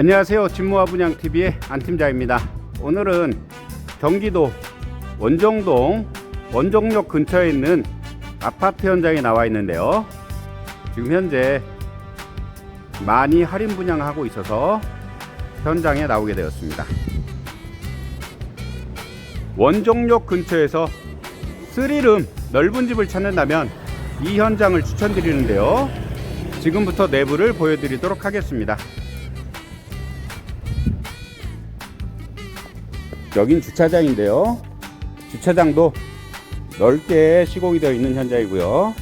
안녕하세요. 진모아 분양TV의 안팀장입니다. 오늘은 경기도 원정동 원정역 근처에 있는 아파트 현장에 나와 있는데요. 지금 현재 많이 할인 분양하고 있어서 현장에 나오게 되었습니다. 원정역 근처에서 스리름 넓은 집을 찾는다면 이 현장을 추천드리는데요. 지금부터 내부를 보여드리도록 하겠습니다. 여긴 주차장인데요. 주차장도 넓게 시공이 되어 있는 현장이고요.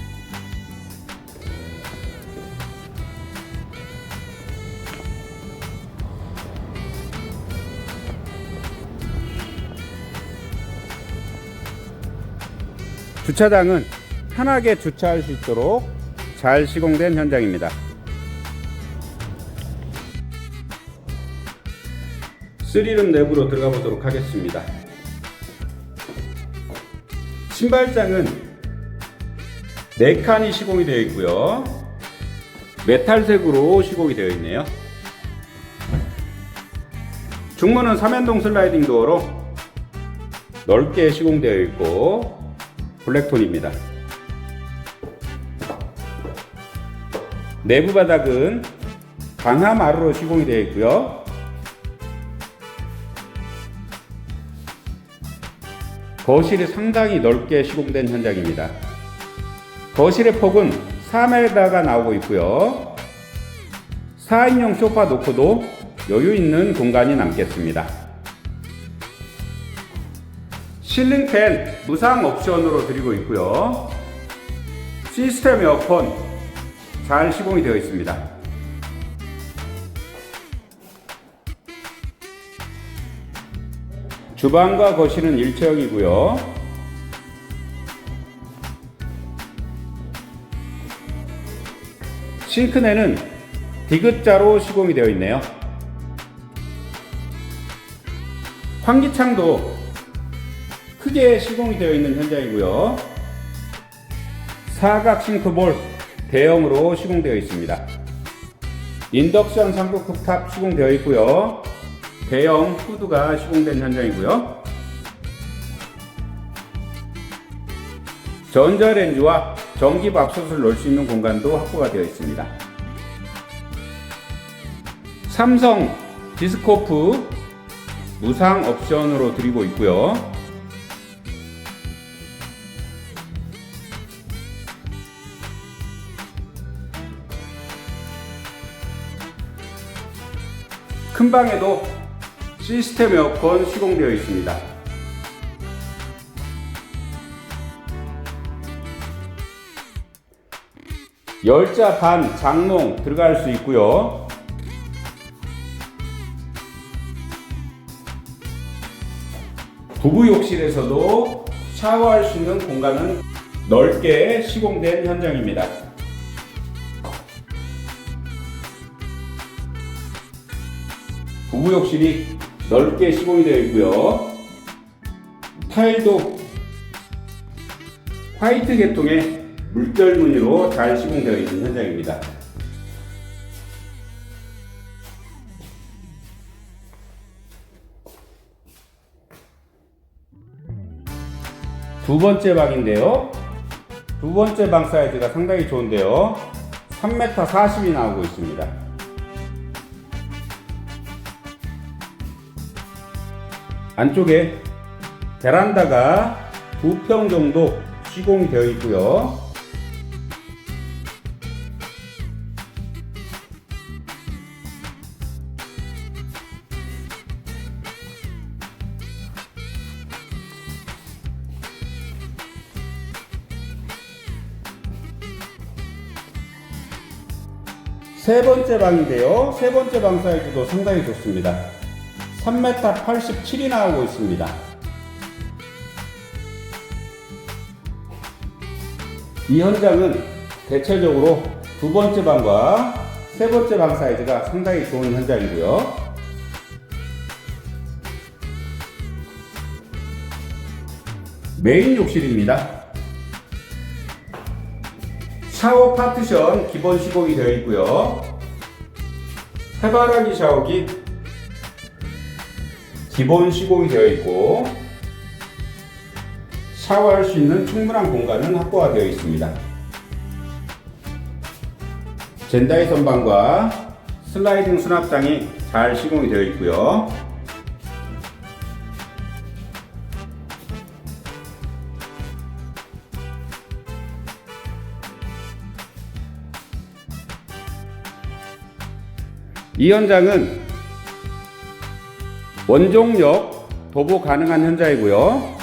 주차장은 편하게 주차할 수 있도록 잘 시공된 현장입니다. 스리룸 내부로 들어가 보도록 하겠습니다. 신발장은 4칸이 시공이 되어 있고요. 메탈색으로 시공이 되어 있네요. 중문은 3연동 슬라이딩 도어로 넓게 시공되어 있고 블랙톤입니다. 내부 바닥은 강화마루로 시공이 되어 있고요. 거실이 상당히 넓게 시공된 현장입니다. 거실의 폭은 3m가 나오고 있고요. 4인용 소파 놓고도 여유 있는 공간이 남겠습니다. 실링팬 무상 옵션으로 드리고 있고요. 시스템 에어컨 잘 시공이 되어 있습니다. 주방과 거실은 일체형이고요. 싱크대는 디귿자로 시공이 되어 있네요. 환기창도 크게 시공이 되어 있는 현장이고요. 사각 싱크볼 대형으로 시공되어 있습니다. 인덕션 삼각 쿡탑 시공되어 있고요. 대형 후드가 시공된 현장이고요. 전자레인지와 전기밥솥을 넣을 수 있는 공간도 확보가 되어 있습니다. 삼성 디스코프 무상 옵션으로 드리고 있고요. 큰 방에도 시스템 에어컨 시공되어 있습니다. 열자 반 장롱 들어갈 수 있고요. 부부 욕실에서도 샤워할 수 있는 공간은 넓게 시공된 현장입니다. 부부 욕실이 넓게 시공이 되어 있고요. 타일도 화이트 계통의 물결 무늬로 잘 시공되어 있는 현장입니다. 두 번째 방인데요. 두 번째 방 사이즈가 상당히 좋은데요. 3m 40이 나오고 있습니다. 안쪽에 베란다가 두평 정도 시공이 되어 있고요. 세 번째 방인데요. 세 번째 방 사이즈도 상당히 좋습니다. 3m 87이 나오고 있습니다. 이 현장은 대체적으로 두 번째 방과 세 번째 방 사이즈가 상당히 좋은 현장이고요. 메인 욕실입니다. 샤워 파티션 기본 시공이 되어 있고요. 해바라기 샤워기 기본 시공이 되어 있고 샤워할 수 있는 충분한 공간은 확보가 되어 있습니다. 젠다이 선반과 슬라이딩 수납장이 잘 시공이 되어 있고요. 이 현장은 원종역 도보 가능한 현장이고요.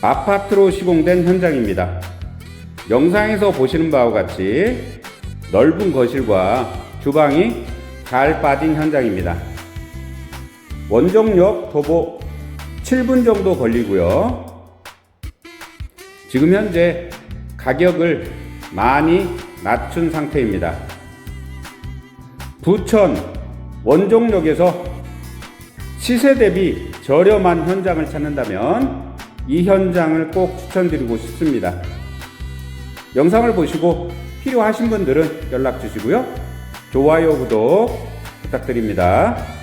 아파트로 시공된 현장입니다. 영상에서 보시는 바와 같이 넓은 거실과 주방이 잘 빠진 현장입니다. 원종역 도보 7분 정도 걸리고요. 지금 현재 가격을 많이 낮춘 상태입니다. 부천 원종역에서 시세 대비 저렴한 현장을 찾는다면 이 현장을 꼭 추천드리고 싶습니다. 영상을 보시고 필요하신 분들은 연락 주시고요. 좋아요, 구독 부탁드립니다.